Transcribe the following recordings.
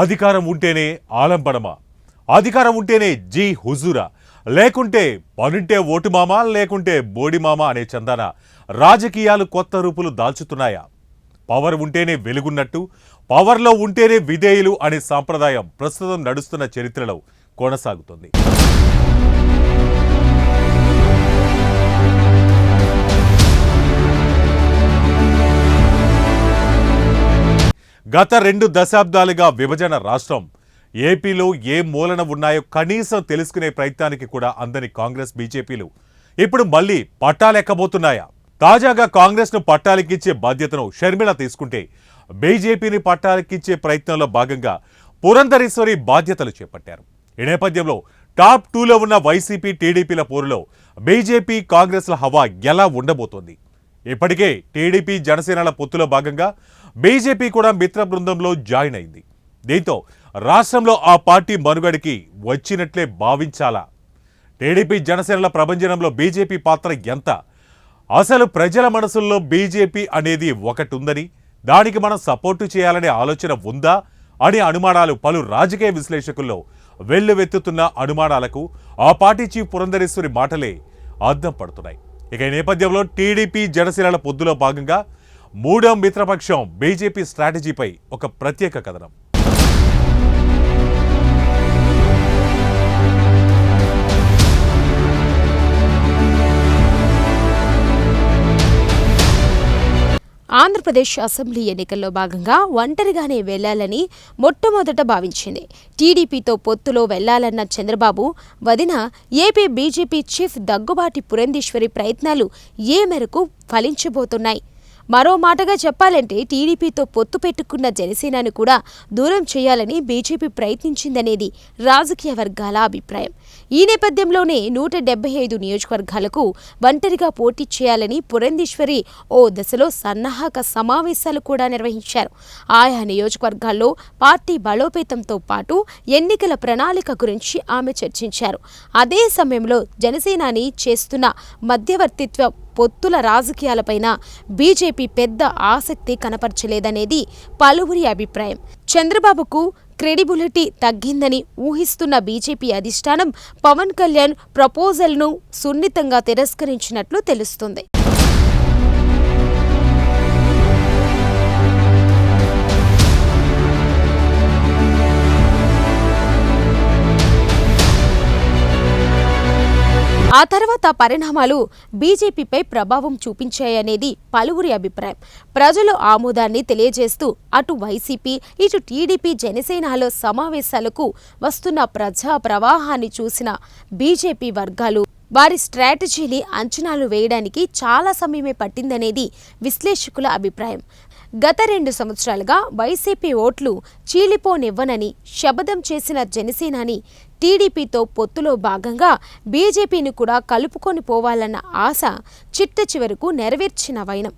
అధికారం ఉంటేనే ఆలంబనమా అధికారం ఉంటేనే జీ హుజూరా? లేకుంటే పనుంటే ఓటు మామ? లేకుంటే బోడి మామ అనే చందన? రాజకీయాలు కొత్త రూపులు దాల్చుతున్నాయా? పవర్ ఉంటేనే వెలుగున్నట్టు పవర్లో ఉంటేనే విధేయులు అనే సాంప్రదాయం ప్రస్తుతం నడుస్తున్న చరిత్రలో కొనసాగుతుంది. గత రెండు దశాబ్దాలుగా విభజన రాష్ట్రం. ఏపీలో ఏ మూలన ఉన్నాయో కనీసం తెలుసుకునే ప్రయత్నానికి కూడా అందని కాంగ్రెస్ బీజేపీలు. ఇప్పుడు మళ్ళీ పట్టాలెక్కబోతున్నాయా తాజాగా కాంగ్రెస్ను పట్టాలెక్కించే బాధ్యతను షర్మిళ తీసుకుంటే బీజేపీని పట్టాలెక్కించే ప్రయత్నంలో భాగంగా పురంధరేశ్వరి బాధ్యతలు చేపట్టారు. ఈ నేపథ్యంలో టాప్ టూలో ఉన్న వైసీపీ టీడీపీల పోరులో బీజేపీ కాంగ్రెస్ల హవా ఎలా ఉండబోతోంది? ఇప్పటికే టీడీపీ జనసేనల పొత్తులో భాగంగా బీజేపీ కూడా మిత్ర బృందంలో జాయిన్ అయింది. దీంతో రాష్ట్రంలో ఆ పార్టీ మనుగడికి వచ్చినట్లే భావించాలా? టీడీపీ జనసేనల ప్రభంజనంలో బీజేపీ పాత్ర ఎంత? అసలు ప్రజల మనసుల్లో బీజేపీ అనేది ఒకటి ఉందని దానికి మనం సపోర్టు చేయాలనే ఆలోచన ఉందా అనే అనుమానాలు పలు రాజకీయ విశ్లేషకుల్లో వెల్లువెత్తుతున్న అనుమానాలకు ఆ పార్టీ చీఫ్ పురంధరేశ్వరి మాటలే అద్దం పడుతున్నాయి. ఇక ఈ నేపథ్యంలో టీడీపీ జనసేనల పొద్దులో భాగంగా మూడో మిత్రపక్షం బీజేపీ స్ట్రాటజీపై ఒక ప్రత్యేక కథనం. ఆంధ్రప్రదేశ్ అసెంబ్లీ ఎన్నికల్లో భాగంగా ఒంటరిగానే వెళ్ళాలని మొట్టమొదట భావించింది. టీడీపీతో పొత్తులో వెళ్ళాలన్న చంద్రబాబు వదిన AP BJP chief Daggubati Purandeswari ప్రయత్నాలు ఏ మేరకు ఫలించబోతున్నాయి? మరో మాటగా చెప్పాలంటే టీడీపీతో పొత్తు పెట్టుకున్న జనసేనను కూడా దూరం చేయాలని బీజేపీ ప్రయత్నించిందనేది రాజకీయ వర్గాల అభిప్రాయం. ఈ నేపథ్యంలోనే నూట డెబ్బై ఐదు నియోజకవర్గాలకు ఒంటరిగా పోటీ చేయాలని పురంధేశ్వరి ఓ దశలో సన్నాహక సమావేశాలు కూడా నిర్వహించారు. ఆయా నియోజకవర్గాల్లో పార్టీ బలోపేతంతో పాటు ఎన్నికల ప్రణాళిక గురించి ఆమె చర్చించారు. అదే సమయంలో జనసేనాని చేస్తున్న మధ్యవర్తిత్వ పొత్తుల రాజకీయాలపైన బీజేపీ పెద్ద ఆసక్తి కనపరచలేదనేది పలువురి అభిప్రాయం. చంద్రబాబుకు క్రెడిబిలిటీ తగ్గిందని ఊహిస్తున్న బీజేపీ అధిష్టానం పవన్ కళ్యాణ్ ప్రపోజల్ను సున్నితంగా తిరస్కరించినట్లు తెలుస్తుంది. ఆ తర్వాత పరిణామాలు బీజేపీపై ప్రభావం చూపించాయనేది పలువురి అభిప్రాయం. ప్రజలు ఆమోదాన్ని తెలియజేస్తూ అటు వైసీపీ ఇటు టీడీపీ జనసేనలో సమావేశాలకు వస్తున్న ప్రజా ప్రవాహాన్ని చూసిన బీజేపీ వర్గాలు వారి స్ట్రాటజీని అంచనాలు వేయడానికి చాలా సమయమే పట్టిందనేది విశ్లేషకుల అభిప్రాయం. గత రెండు సంవత్సరాలుగా వైసీపీ ఓట్లు చీలిపోనివ్వనని శపథం చేసిన జనసేనాని టీడీపీతో పొత్తులో భాగంగా బీజేపీని కూడా కలుపుకొని పోవాలన్న ఆశ చిట్ట చివరకు నెరవేర్చిన వైనం.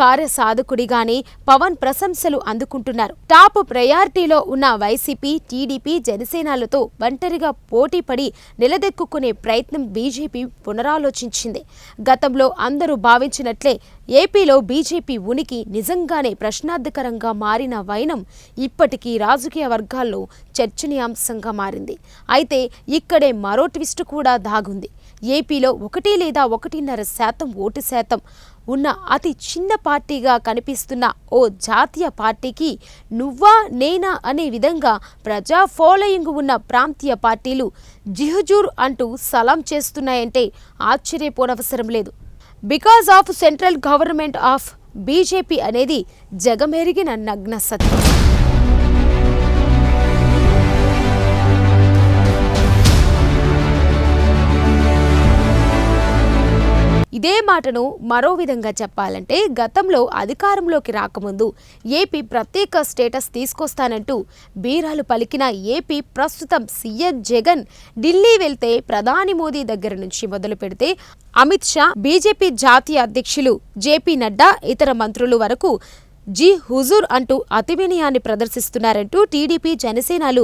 కార్యసాధకుడిగానే పవన్ ప్రశంసలు అందుకుంటున్నారు. టాప్ ప్రయారిటీలో ఉన్న వైసీపీ టీడీపీ జనసేనలతో ఒంటరిగా పోటీపడి నిలదెక్కుకునే ప్రయత్నం బీజేపీ పునరాలోచించింది. గతంలో అందరూ భావించినట్లే ఏపీలో బీజేపీ ఉనికి నిజంగానే ప్రశ్నార్థకరంగా మారిన వైనం ఇప్పటికీ రాజకీయ వర్గాల్లో చర్చనీయాంశంగా మారింది. అయితే ఇక్కడే మరో ట్విస్ట్ కూడా దాగుంది. ఏపీలో ఒకటి లేదా ఒకటిన్నర శాతం ఓటు శాతం ఉన్న అతి చిన్న పార్టీగా కనిపిస్తున్న ఓ జాతీయ పార్టీకి నువ్వా నేనా అనే విధంగా ప్రజా ఫాలోయింగ్ ఉన్న ప్రాంతీయ పార్టీలు జిహుజూర్ అంటూ సలాం చేస్తున్నాయంటే ఆశ్చర్యపోనవసరం లేదు. Because of central government of BJP అనేది జగమెరిగిన నగ్న సత్యం. ఇదే మాటను మరో విధంగా చెప్పాలంటే గతంలో అధికారంలోకి రాకముందు ఏపీ ప్రత్యేక స్టేటస్ తీసుకొస్తానంటూ బీరాలు పలికిన ఏపీ ప్రస్తుతం సీఎం జగన్ ఢిల్లీ వెళ్తే ప్రధాని మోదీ దగ్గర నుంచి మొదలు పెడితే అమిత్ షా బీజేపీ జాతీయ అధ్యక్షులు జేపీ నడ్డా ఇతర మంత్రులు వరకు జీ హుజూర్ అంటూ అతివినయాన్ని ప్రదర్శిస్తున్నారంటూ టీడీపీ జనసేనలు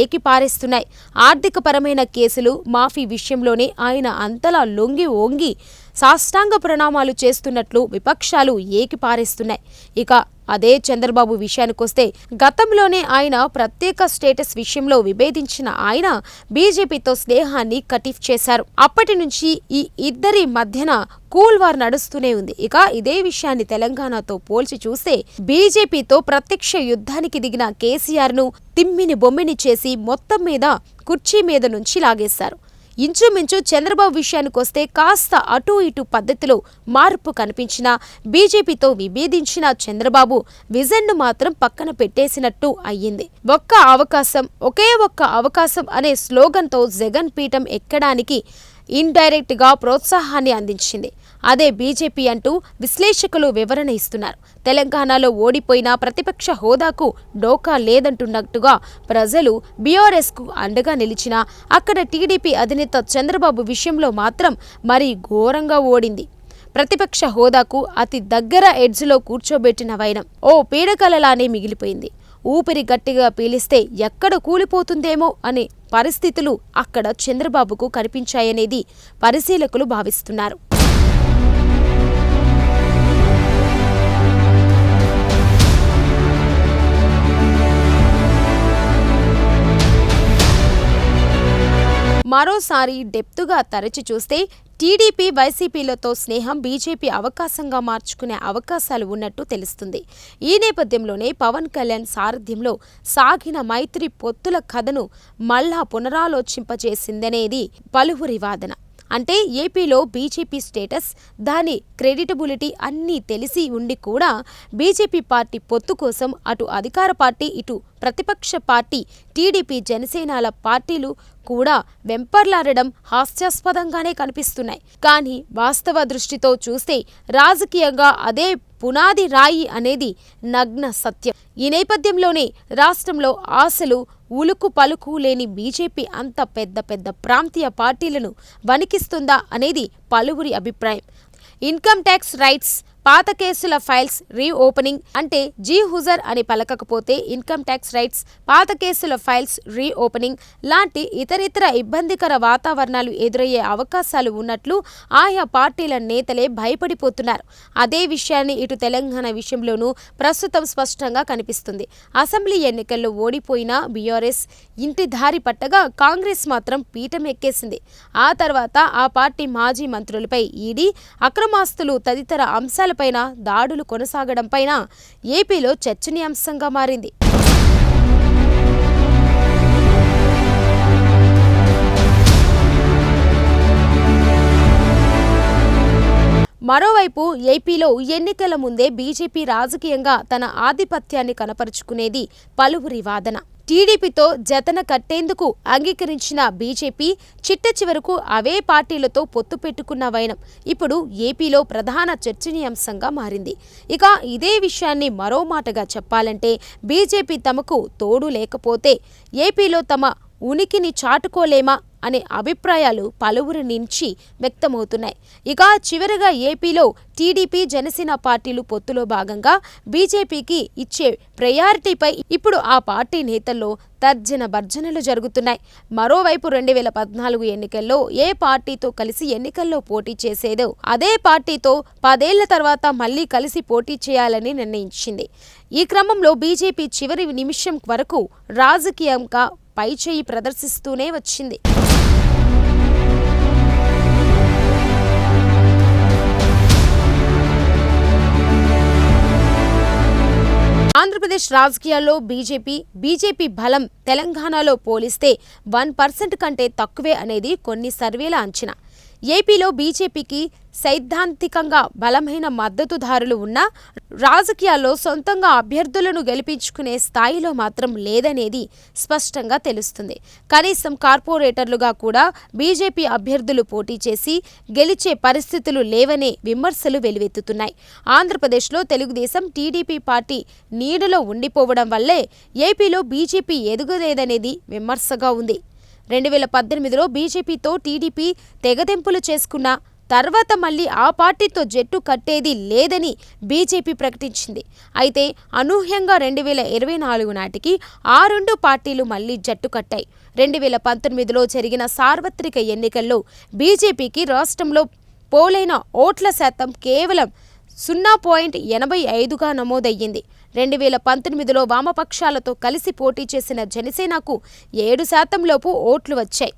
ఏకిపారేస్తున్నాయి. ఆర్థికపరమైన కేసులు మాఫీ విషయంలోనే ఆయన అంతలా లొంగి ఓంగి సాష్టాంగ ప్రణామాలు చేస్తున్నట్లు విపక్షాలు ఏకిపారేస్తున్నాయి. ఇక అదే చంద్రబాబు విషయానికొస్తే గతంలోనే ఆయన ప్రత్యేక స్టేటస్ విషయంలో విభేదించిన ఆయన బీజేపీతో స్నేహాన్ని కటిఫ్ చేశారు. అప్పటి నుంచి ఈ ఇద్దరి మధ్యన కూల్ వార్ నడుస్తూనే ఉంది. ఇక ఇదే విషయాన్ని తెలంగాణతో పోల్చి చూస్తే బీజేపీతో ప్రత్యక్ష యుద్ధానికి దిగిన కేసీఆర్ను తిమ్మిని బొమ్మిని చేసి మొత్తం మీద కుర్చీ మీద నుంచి లాగేశారు. ఇంచుమించు చంద్రబాబు విషయానికి వస్తే కాస్త అటు ఇటు పద్ధతిలో మార్పు కనిపించినా బీజేపీతో విభేదించిన చంద్రబాబు విజన్ను మాత్రం పక్కన పెట్టేసినట్టు అయ్యింది. ఒక్క అవకాశం ఒకే ఒక్క అవకాశం అనే స్లోగన్తో జగన్ పీఠం ఎక్కడానికి ఇండైరెక్ట్గా ప్రోత్సాహాన్ని అందించింది. అదే బీజేపీ అంటూ విశ్లేషకులు వివరణ ఇస్తున్నారు. తెలంగాణలో ఓడిపోయిన ప్రతిపక్ష హోదాకు డోకా లేదంటున్నట్టుగా ప్రజలు బీఆర్ఎస్కు అండగా నిలిచినా అక్కడ టీడీపీ అధినేత చంద్రబాబు విషయంలో మాత్రం మరీ ఘోరంగా ఓడింది. ప్రతిపక్ష హోదాకు అతి దగ్గర ఎడ్జ్లో కూర్చోబెట్టిన వైనం. ఓ పీడకలలానే మిగిలిపోయింది. ఊపిరి గట్టిగా పీలిస్తే ఎక్కడ కూలిపోతుందేమో అనే పరిస్థితులు అక్కడ చంద్రబాబుకు కనిపించాయనేది పరిశీలకులు భావిస్తున్నారు. మరోసారి డెప్తుగా తరచి చూస్తే టీడీపీ వైసీపీలతో స్నేహం బీజేపీ అవకాశంగా మార్చుకునే అవకాశాలు ఉన్నట్టు తెలుస్తుంది. ఈ నేపథ్యంలోనే పవన్ కళ్యాణ్ సారథ్యంలో సాగిన మైత్రి పొత్తుల కథను మళ్ళా పునరాలోచింపజేసిందనేది పలువురి వాదన. అంటే ఏపీలో బీజేపీ స్టేటస్ దాని క్రెడిటబిలిటీ అన్నీ తెలిసి ఉండి కూడా బీజేపీ పార్టీ పొత్తు కోసం అటు అధికార పార్టీ ఇటు ప్రతిపక్ష పార్టీ టీడీపీ జనసేనల పార్టీలు కూడా వెంపర్లాడడం హాస్యాస్పదంగానే కనిపిస్తున్నాయి. కానీ వాస్తవ దృష్టితో చూస్తే రాజకీయంగా అదే పునాది రాయి అనేది నగ్న సత్యం. ఈ నేపథ్యంలోనే రాష్ట్రంలో ఆశలు ఉలుకు పలుకు లేని బీజేపీ అంత పెద్ద పెద్ద ప్రాంతీయ పార్టీలను వణికిస్తుందా అనేది పలువురి అభిప్రాయం. ఇన్కమ్ ట్యాక్స్ రైట్స్ పాత కేసుల ఫైల్స్ రీఓపెనింగ్ అంటే జీ హుజర్ అని పలకకపోతే ఇన్కమ్ ట్యాక్స్ రైట్స్ పాత కేసుల ఫైల్స్ రీఓపెనింగ్ లాంటి ఇతరితర ఇబ్బందికర వాతావరణాలు ఎదురయ్యే అవకాశాలు ఉన్నట్లు ఆయా పార్టీల నేతలే భయపడిపోతున్నారు. అదే విషయాన్ని ఇటు తెలంగాణ విషయంలోనూ ప్రస్తుతం స్పష్టంగా కనిపిస్తుంది. అసెంబ్లీ ఎన్నికల్లో ఓడిపోయిన బీఆర్ఎస్ ఇంటి దారి పట్టగా కాంగ్రెస్ మాత్రం పీఠం ఎక్కేసింది. ఆ తర్వాత ఆ పార్టీ మాజీ మంత్రులపై ఈడీ అక్రమాస్తులు తదితర పైన దాడులు కొనసాగడంపైన ఏపీలో చర్చనీయాంశంగా మారింది. మరోవైపు ఏపీలో ఎన్నికల ముందే బీజేపీ రాజకీయంగా తన ఆధిపత్యాన్ని కనపరుచుకునేది పలువురి వాదన. టీడీపీతో జతన కట్టేందుకు అంగీకరించిన బీజేపీ చిట్ట చివరకు అవే పార్టీలతో పొత్తు పెట్టుకున్న వైనం. ఇప్పుడు ఏపీలో ప్రధాన చర్చనీయాంశంగా మారింది. ఇక ఇదే విషయాన్ని మరో మాటగా చెప్పాలంటే బీజేపీ తమకు తోడు లేకపోతే ఏపీలో తమ ఉనికిని చాటుకోలేమా? అనే అభిప్రాయాలు పలువురి నుంచి వ్యక్తమవుతున్నాయి. ఇక చివరగా ఏపీలో టీడీపీ జనసేన పార్టీలు పొత్తులో భాగంగా బీజేపీకి ఇచ్చే ప్రయారిటీపై ఇప్పుడు ఆ పార్టీ నేతల్లో తర్జన భర్జనలు జరుగుతున్నాయి. మరోవైపు రెండు వేల పద్నాలుగు ఎన్నికల్లో ఏ పార్టీతో కలిసి ఎన్నికల్లో పోటీ చేసేదో అదే పార్టీతో పదేళ్ళ తర్వాత మళ్ళీ కలిసి పోటీ చేయాలని నిర్ణయించింది. ఈ క్రమంలో బీజేపీ చివరి నిమిషం వరకు రాజకీయంగా పైచేయి ప్రదర్శిస్తూనే వచ్చింది. ఆంధ్రప్రదేశ్ రాజకీయాల్లో బీజేపీ బీజేపీ బలం తెలంగాణలో పోలిస్తే వన్ పర్సెంట్ కంటే తక్కువే అనేది కొన్ని సర్వేల అంచనా. ఏపీలో బీజేపీకి సైద్ధాంతికంగా బలమైన మద్దతుదారులు ఉన్నా రాజకీయాల్లో సొంతంగా అభ్యర్థులను గెలిపించుకునే స్థాయిలో మాత్రం లేదనేది స్పష్టంగా తెలుస్తుంది. కనీసం కార్పొరేటర్లుగా కూడా బీజేపీ అభ్యర్థులు పోటీ చేసి గెలిచే పరిస్థితులు లేవనే విమర్శలు వెలువెత్తుతున్నాయి. ఆంధ్రప్రదేశ్లో తెలుగుదేశం టీడీపీ పార్టీ నీడలో ఉండిపోవడం వల్లే ఏపీలో బీజేపీ ఎదుగలేదనేది విమర్శగా ఉంది. రెండు వేల పద్దెనిమిదిలో బీజేపీతో టీడీపీ తెగదెంపులు చేసుకున్న తర్వాత మళ్ళీ ఆ పార్టీతో జట్టు కట్టేది లేదని బీజేపీ ప్రకటించింది. అయితే అనూహ్యంగా రెండు వేల ఇరవై నాలుగు నాటికి ఆ రెండు పార్టీలు మళ్ళీ జట్టు కట్టాయి. రెండు వేల పంతొమ్మిదిలో జరిగిన సార్వత్రిక ఎన్నికల్లో బీజేపీకి రాష్ట్రంలో పోలైన ఓట్ల శాతం కేవలం సున్నా పాయింట్ ఎనభై ఐదుగా నమోదయ్యింది. రెండు వేల పంతొమ్మిదిలో వామపక్షాలతో కలిసి పోటీ చేసిన జనసేనకు ఏడు శాతం లోపు ఓట్లు వచ్చాయి.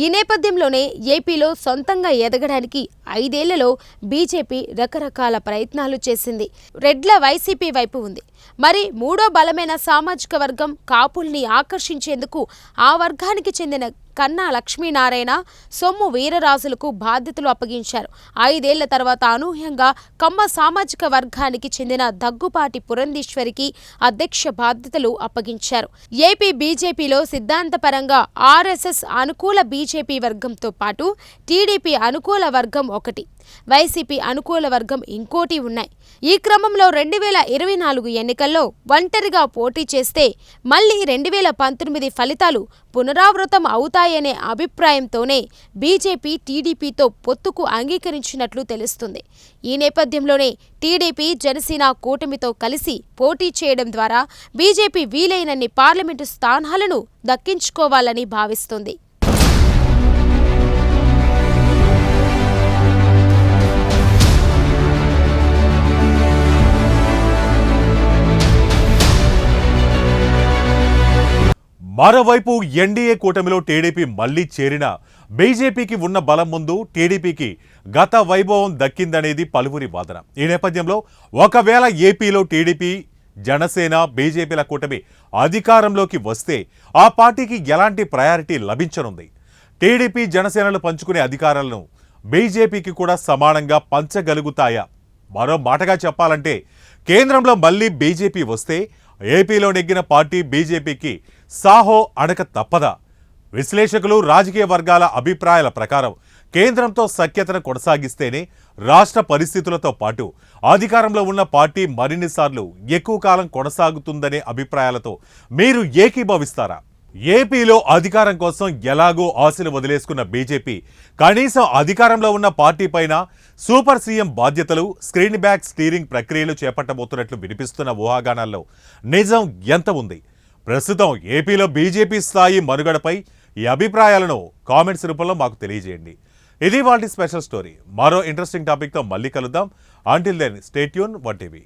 ఈ నేపథ్యంలోనే ఏపీలో సొంతంగా ఎదగడానికి ఐదేళ్ళలో బీజేపీ రకరకాల ప్రయత్నాలు చేసింది. రెడ్ల వైసీపీ వైపు ఉంది. మరి మూడో బలమైన సామాజిక వర్గం కాపుల్ని ఆకర్షించేందుకు ఆ వర్గానికి చెందిన కన్నా లక్ష్మీనారాయణ సొమ్ము వీరరాజులకు బాధ్యతలు అప్పగించారు. ఐదేళ్ళ తర్వాత అనూహ్యంగా కమ్మ సామాజిక వర్గానికి చెందిన దగ్గుపాటి పురంధీశ్వరికి అధ్యక్ష బాధ్యతలు అప్పగించారు. ఏపీ బీజేపీలో సిద్ధాంతపరంగా ఆర్ఎస్ఎస్ అనుకూల బీజేపీ వర్గంతో పాటు టీడీపీ అనుకూల వర్గం ఒకటి. వైసీపీ అనుకూల వర్గం ఇంకోటి ఉన్నాయి. ఈ క్రమంలో రెండు వేల ఇరవై నాలుగు ఎన్నికల్లో ఒంటరిగా పోటీ చేస్తే మళ్ళీ రెండు వేల పంతొమ్మిది ఫలితాలు పునరావృతం అవుతాయనే అభిప్రాయంతోనే బీజేపీ టీడీపీతో పొత్తుకు అంగీకరించినట్లు తెలుస్తుంది. ఈ నేపథ్యంలోనే టీడీపీ జనసేన కూటమితో కలిసి పోటీ చేయడం ద్వారా బీజేపీ వీలైనన్ని పార్లమెంటు స్థానాలను దక్కించుకోవాలని భావిస్తుంది. మరోవైపు ఎన్డీఏ కూటమిలో టీడీపీ మళ్ళీ చేరిన బీజేపీకి ఉన్న బలం ముందు టీడీపీకి గత వైభవం దక్కిందనేది పలువురి వాదన. ఈ నేపథ్యంలో ఒకవేళ ఏపీలో టీడీపీ జనసేన బీజేపీల కూటమి అధికారంలోకి వస్తే ఆ పార్టీకి ఎలాంటి ప్రయారిటీ లభించనుంది? టీడీపీ జనసేనలు పంచుకునే అధికారాలను బీజేపీకి కూడా సమానంగా పంచగలుగుతాయా? మరో మాటగా చెప్పాలంటే కేంద్రంలో మళ్ళీ బీజేపీ వస్తే ఏపీలో నెగ్గిన పార్టీ బీజేపీకి సాహో అడక తప్పదా? విశ్లేషకులు రాజకీయ వర్గాల అభిప్రాయాల ప్రకారం కేంద్రంతో సఖ్యతను కొనసాగిస్తేనే రాష్ట్ర పరిస్థితులతో పాటు అధికారంలో ఉన్న పార్టీ మరిన్నిసార్లు ఎక్కువ కాలం కొనసాగుతుందనే అభిప్రాయాలతో మీరు ఏకీభవిస్తారా? ఏపీలో అధికారం కోసం ఎలాగో ఆశలు వదిలేసుకున్న బీజేపీ కనీసం అధికారంలో ఉన్న పార్టీ పైన సూపర్ సీఎం బాధ్యతలు స్క్రీన్ బ్యాక్ స్టీరింగ్ ప్రక్రియలు చేపట్టబోతున్నట్లు వినిపిస్తున్న ఊహాగానాల్లో నిజం ఎంత ఉంది? ప్రస్తుతం ఏపీలో బీజేపీ స్థాయి మనుగడపై ఈ అభిప్రాయాలను కామెంట్స్ రూపంలో మాకు తెలియజేయండి. ఇది వాటి స్పెషల్ స్టోరీ. మరో ఇంట్రెస్టింగ్ టాపిక్తో మళ్ళీ కలుద్దాం. Until then stay tuned one TV